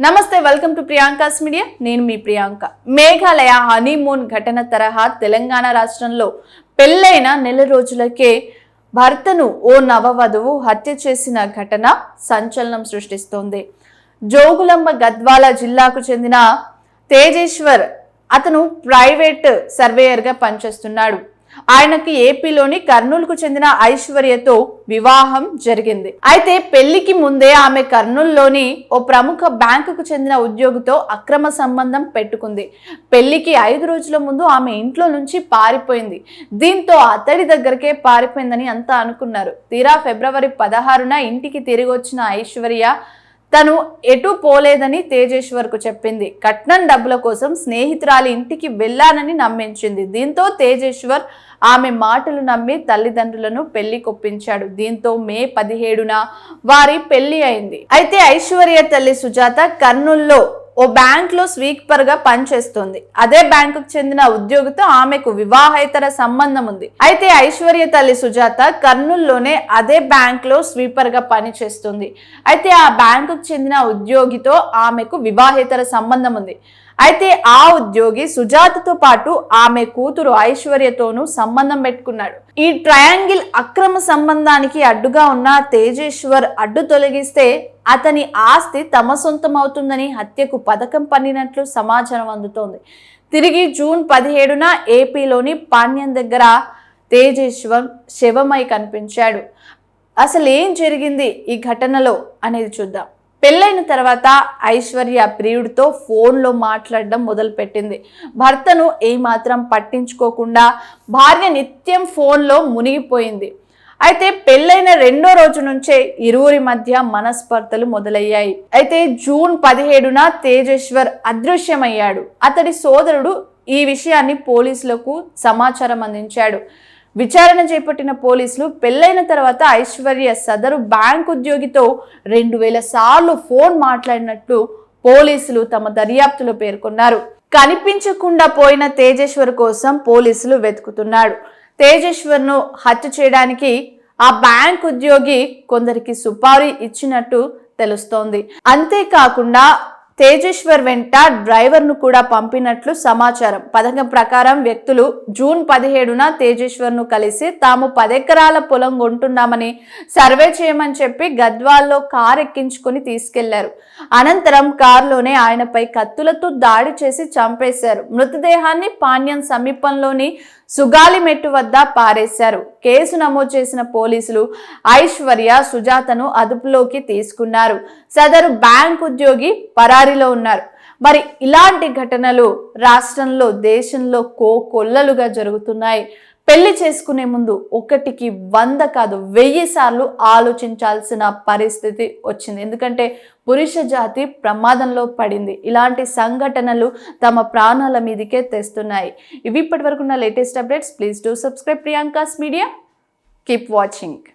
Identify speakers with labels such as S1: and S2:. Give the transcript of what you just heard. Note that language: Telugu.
S1: నమస్తే వెల్కమ్ టు ప్రియాంకాస్ మీడియా. నేను మీ ప్రియాంక. మేఘాలయ హనీమూన్ ఘటన తరహా తెలంగాణ రాష్ట్రంలో పెళ్ళైన నెల రోజులకే భర్తను ఓ నవవధువు హత్య చేసిన ఘటన సంచలనం సృష్టిస్తోంది. జోగులంబ గద్వాల జిల్లాకు చెందిన తేజేశ్వర్ అతను ప్రైవేట్ సర్వేయర్గా పనిచేస్తున్నాడు. ఆయనకి ఏపీలోని కర్నూలుకు చెందిన ఐశ్వర్యతో వివాహం జరిగింది. అయితే పెళ్ళికి ముందే ఆమె కర్నూలులోని ఓ ప్రముఖ బ్యాంకుకు చెందిన ఉద్యోగితో అక్రమ సంబంధం పెట్టుకుంది. పెళ్ళికి ఐదు రోజుల ముందు ఆమె ఇంట్లో నుంచి పారిపోయింది. దీంతో అతడి దగ్గరకే పారిపోయిందని అంతా అనుకున్నారు. తీరా ఫిబ్రవరి పదహారున ఇంటికి తిరిగి వచ్చిన ఐశ్వర్య తను ఎటు పోలేదని తేజేశ్వర్కు చెప్పింది. కట్నం డబ్బుల కోసం స్నేహితురాలి ఇంటికి వెళ్ళానని నమ్మించింది. దీంతో తేజేశ్వర్ ఆమె మాటలు నమ్మి తల్లిదండ్రులను పెళ్ళి కొప్పించాడు. దీంతో మే పదిహేడున వారి పెళ్ళి అయింది. అయితే ఐశ్వర్య తల్లి సుజాత కర్నూల్లో ఓ బ్యాంక్లో స్వీపర్గా పనిచేస్తుంది. అదే బ్యాంకుకు చెందిన ఉద్యోగితో ఆమెకు వివాహేతర సంబంధం ఉంది. అయితే ఐశ్వర్య తల్లి సుజాత కర్నూలులోనే అదే బ్యాంక్లో స్వీపర్గా పనిచేస్తుంది. అయితే ఆ బ్యాంకుకు చెందిన ఉద్యోగితో ఆమెకు వివాహేతర సంబంధం ఉంది. అయితే ఆ ఉద్యోగి సుజాతతో పాటు ఆమె కూతురు ఐశ్వర్యతోనూ సంబంధం పెట్టుకున్నాడు. ఈ ట్రయాంగిల్ అక్రమ సంబంధానికి అడ్డుగా ఉన్న తేజేశ్వర్ అడ్డు తొలగిస్తే అతని ఆస్తి తమ సొంతం అవుతుందని హత్యకు పథకం పన్నినట్లు సమాచారం అందుతోంది. తిరిగి జూన్ పదిహేడున ఏపీలోని పాణ్యం దగ్గర తేజేశ్వం శవమై కనిపించాడు. అసలు ఏం జరిగింది ఈ ఘటనలో అనేది చూద్దాం. పెళ్ళైన తర్వాత ఐశ్వర్య ప్రియుడితో ఫోన్లో మాట్లాడడం మొదలుపెట్టింది. భర్తను ఏమాత్రం పట్టించుకోకుండా భార్య నిత్యం ఫోన్లో మునిగిపోయింది. అయితే పెళ్ళైన రెండో రోజు నుంచే ఇరువురి మధ్య మనస్పర్ధలు మొదలయ్యాయి. అయితే జూన్ పదిహేడున తేజేశ్వర్ అదృశ్యమయ్యాడు. అతడి సోదరుడు ఈ విషయాన్ని పోలీసులకు సమాచారం అందించాడు. విచారణ చేపట్టిన పోలీసులు పెళ్ళైన తర్వాత ఐశ్వర్య సదరు బ్యాంక్ ఉద్యోగితో రెండు వేల సార్లు ఫోన్ మాట్లాడినట్లు పోలీసులు తమ దర్యాప్తులో పేర్కొన్నారు. కనిపించకుండా పోయిన తేజేశ్వర్ కోసం పోలీసులు వెతుకుతున్నాడు. తేజేశ్వర్ను హత్య చేయడానికి ఆ బ్యాంక్ ఉద్యోగి కొందరికి సుపారీ ఇచ్చినట్టు తెలుస్తోంది. అంతేకాకుండా తేజేశ్వర్ వెంట డ్రైవర్ను కూడా పంపినట్లు సమాచారం. పథకం ప్రకారం వ్యక్తులు జూన్ పదిహేడున తేజేశ్వర్ను కలిసి తాము పదెకరాల పొలం కొంటున్నామని సర్వే చేయమని చెప్పి గద్వాల్లో కారు ఎక్కించుకుని తీసుకెళ్ళారు. అనంతరం కారులోనే ఆయనపై కత్తులతో దాడి చేసి చంపేశారు. మృతదేహాన్ని పాణ్యం సమీపంలోని సుగాలిమెట్టు వద్ద పారేశారు. కేసు నమోదు చేసిన పోలీసులు ఐశ్వర్య సుజాతను అదుపులోకి తీసుకున్నారు. సదరు బ్యాంక్ ఉద్యోగి దారిలో ఉన్నారు. మరి ఇలాంటి ఘటనలు రాష్ట్రంలో దేశంలో కో కొల్లలుగా జరుగుతున్నాయి. పెళ్ళి చేసుకునే ముందు ఒకటికి వంద కాదు వెయ్యి సార్లు ఆలోచించాల్సిన పరిస్థితి వచ్చింది. ఎందుకంటే పురుష జాతి ప్రమాదంలో పడింది. ఇలాంటి సంఘటనలు తమ ప్రాణాల మీదకే తెస్తున్నాయి. ఇవి ఇప్పటి వరకు ఉన్న latest updates. Please do subscribe Priyanka's media. Keep watching.